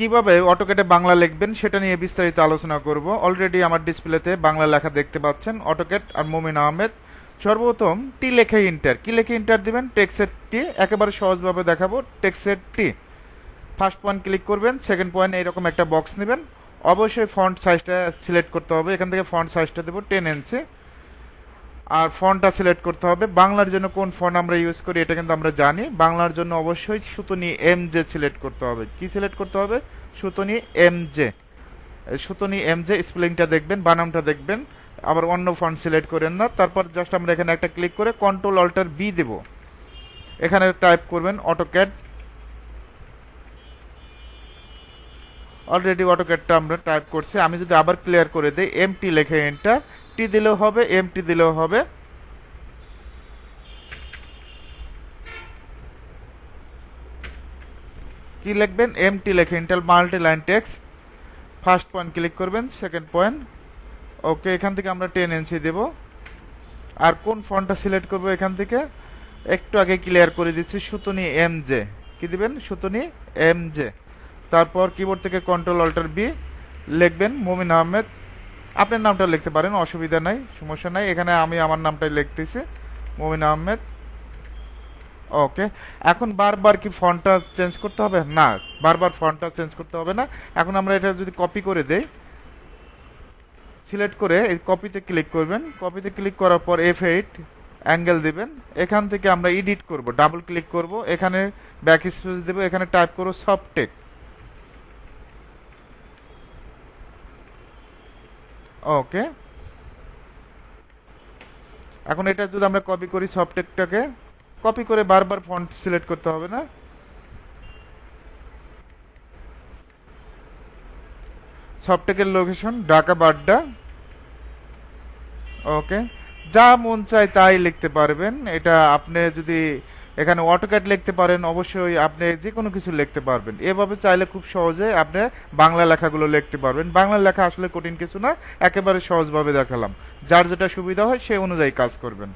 কীভাবে অটোকেটে বাংলা লিখবেন সেটা নিয়ে বিস্তারিত আলোচনা করব। অলরেডি আমার ডিসপ্লেতে বাংলা লেখা দেখতে পাচ্ছেন অটোকেট আর মুমিন আহমেদ সর্বপ্রথম টি লেখে ইন্টার কি লেখে ইন্টার দিবেন? টেক্সের টি একেবারে সহজভাবে দেখাবো। টেক্সের টি ফার্স্ট পয়েন্ট ক্লিক করবেন। সেকেন্ড পয়েন্ট এইরকম একটা বক্স নেবেন। অবশ্যই ফন্ট সাইজটা সিলেক্ট করতে হবে। এখান থেকে ফন্ট সাইজটা দেবো টেন ইঞ্চি আর ফন্টটা সিলেক্ট করতে হবে। বাংলার জন্য কোন ফন্ট আমরা ইউজ করি, এটা কিন্তু আমরা জানি। বাংলার জন্য অবশ্যই সুতনি এম জে সিলেক্ট করতে হবে। কি সিলেক্ট করতে হবে? Sutonny M J Sutonny M J স্পেলিংটা দেখবেন বানামটা দেখবেন। আবার অন্য ফন্ট সিলেক্ট করেন না। তারপর জাস্ট আমরা এখানে একটা ক্লিক করে কন্ট্রোল অল্টার বি দেব। এখানে টাইপ করবেন অটোক্যাড অলরেডি অটোক্যাডটা আমরা টাইপ করছি। আমি যদি আবার ক্লিয়ার করে দিই এমটি লেখে এন্টার টি দিলেও হবে, এমটি দিলেও হবে। কি লিখবেন? এমটি লেখে ইন্টাল multi line text first point click করবেন সেকেন্ড পয়েন্ট ওকে এখান থেকে আমরা টেন ইঞ্চি দেব। আর কোন ফন্টটা সিলেক্ট করব এখান থেকে? একটু আগে ক্লিয়ার করে দিচ্ছি, সুতনি এম জে কি দিবেন? সুতনি এম জে তারপর কিবোর্ড থেকে কন্ট্রোল অল্টার বি লিখবেন, মুমিন আহমেদ। আপনার নামটা লিখতে পারেন, অসুবিধা নাই, সমস্যা নাই। এখানে আমি আমার নামটাই লিখতেছি, মুমিন আহমেদ। ওকে, এখন বারবার কি ফন্টটা চেঞ্জ করতে হবে? না, বারবার ফন্টটা চেঞ্জ করতে হবে না। এখন আমরা এটা যদি কপি করে দেই, সিলেক্ট করে এই কপিতে ক্লিক করবেন। কপিতে ক্লিক করার পর এফ এইট অ্যাঙ্গেল দেবেন। এখান থেকে আমরা এডিট করব, ডাবল ক্লিক করব। এখানে ব্যাক স্পেস দেব, এখানে টাইপ করব সফটেক ওকে এখন এটা যদি আমরা কপি করি সফটেকটাকে কপি করে বারবার ফন্ট সিলেক্ট করতে হবে না? সফটেকের লোকেশন ঢাকা, বাড্ডা। ওকে যা মন চায় তাই লিখতে পারবেন। এটা আপনি যদি এখানে অটোক্যাট লিখতে পারেন, অবশ্যই আপনি যে কোনো কিছু লিখতে পারবেন। এভাবে চাইলে খুব সহজে আপনি বাংলা লেখাগুলো লিখতে পারবেন। বাংলা লেখা আসলে কঠিন কিছু না, একেবারে সহজভাবে দেখালাম। যার যেটা সুবিধা হয় সে অনুযায়ী কাজ করবেন।